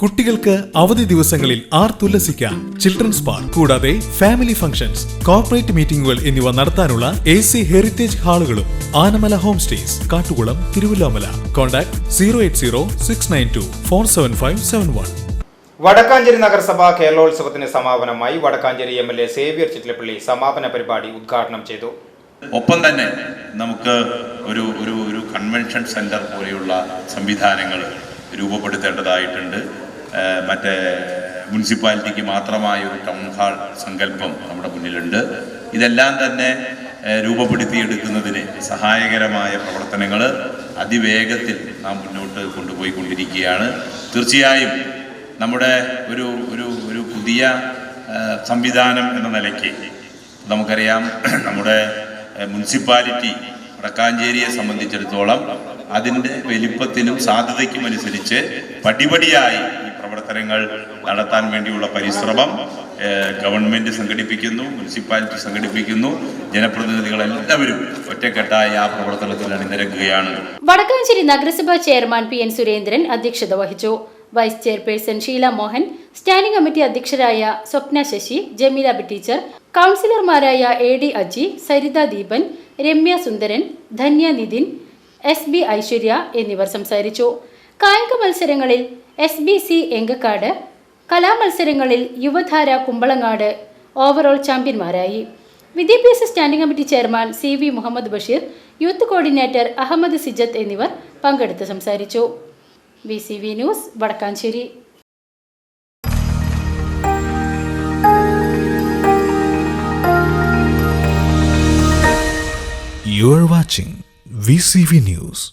കുട്ടികൾക്ക് അവധി ദിവസങ്ങളിൽ ആർ തുല്ലസിക്കാം. ചിൽഡ്രൻസ് പാർക്ക് കൂടാതെ ഫാമിലി ഫംഗ്ഷൻസ് കോർപ്പറേറ്റ് മീറ്റിംഗുകൾ എന്നിവ നടത്താനുള്ള A C heritage ഹാളുകളും Anamala home stays Kattukulam Thiruvilwamala. Contact zero eight zero six nine two four seven five seven one Vadakkanchery നഗരസഭ കേരളോത്സവത്തിന് സമാപനമായി Vadakkanchery M L A Xavier Chittilappally സമാപന പരിപാടി ഉദ്ഘാടനം ചെയ്തു. ഒപ്പം തന്നെ നമുക്ക് ഒരു ഒരു ഒരു കൺവെൻഷൻ സെന്റർ പോലെയുള്ള സംവിധാനങ്ങൾ രൂപപ്പെടുത്തേണ്ടതായിട്ടുണ്ട്. മറ്റേ മുനിസിപ്പാലിറ്റിക്ക് മാത്രമായ ഒരു ടൗൺ ഹാൾ സങ്കല്പം നമ്മുടെ മുന്നിലുണ്ട്. ഇതെല്ലാം തന്നെ രൂപപ്പെടുത്തിയെടുക്കുന്നതിന് സഹായകരമായ പ്രവർത്തനങ്ങൾ അതിവേഗത്തിൽ നാം മുന്നോട്ട് കൊണ്ടുപോയിക്കൊണ്ടിരിക്കുകയാണ്. തീർച്ചയായും നമ്മുടെ ഒരു ഒരു ഒരു പുതിയ സംവിധാനം എന്ന നിലയ്ക്ക് നമുക്കറിയാം നമ്മുടെ മുനിസിപ്പാലിറ്റി വടക്കാഞ്ചേരിയെ സംബന്ധിച്ചിടത്തോളം അതിന്റെ വലിപ്പത്തിനും സാധ്യതയ്ക്കും അനുസരിച്ച് പടിപടിയായി ഈ പ്രവർത്തനങ്ങൾ നടത്താൻ വേണ്ടിയുള്ള പരിശ്രമം ഗവൺമെന്റ് സംഘടിപ്പിക്കുന്നു മുനിസിപ്പാലിറ്റി സംഘടിപ്പിക്കുന്നു ജനപ്രതിനിധികളെല്ലാവരും ഒറ്റക്കെട്ടായി ആ പ്രവർത്തനത്തിൽ അണിനിരക്കുകയാണ്. വടക്കാഞ്ചേരി നഗരസഭാ ചെയർമാൻ പി എൻ സുരേന്ദ്രൻ അധ്യക്ഷത വഹിച്ചു. Vice chairperson Sheela Mohan standing committee അധ്യക്ഷരായ Swapna Sasi Jameela B teacher കൗൺസിലർമാരായ A D Aji Saritha Deepan Ramya Sundaran Dhanya Nithin S B Aishwarya എന്നിവർ സംസാരിച്ചു. കായിക മത്സരങ്ങളിൽ എസ് ബി സി എങ്കക്കാട് കലാമത്സരങ്ങളിൽ യുവധാര കുമ്പളങ്ങാട് ഓവറോൾ ചാമ്പ്യന്മാരായി. വിദ്യാഭ്യാസ standing committee chairman C V Muhammad Basheer youth coordinator Ahammed Sijath എന്നിവർ പങ്കെടുത്ത് സംസാരിച്ചു. V C V news Vadakkanchery. You are watching VCV News.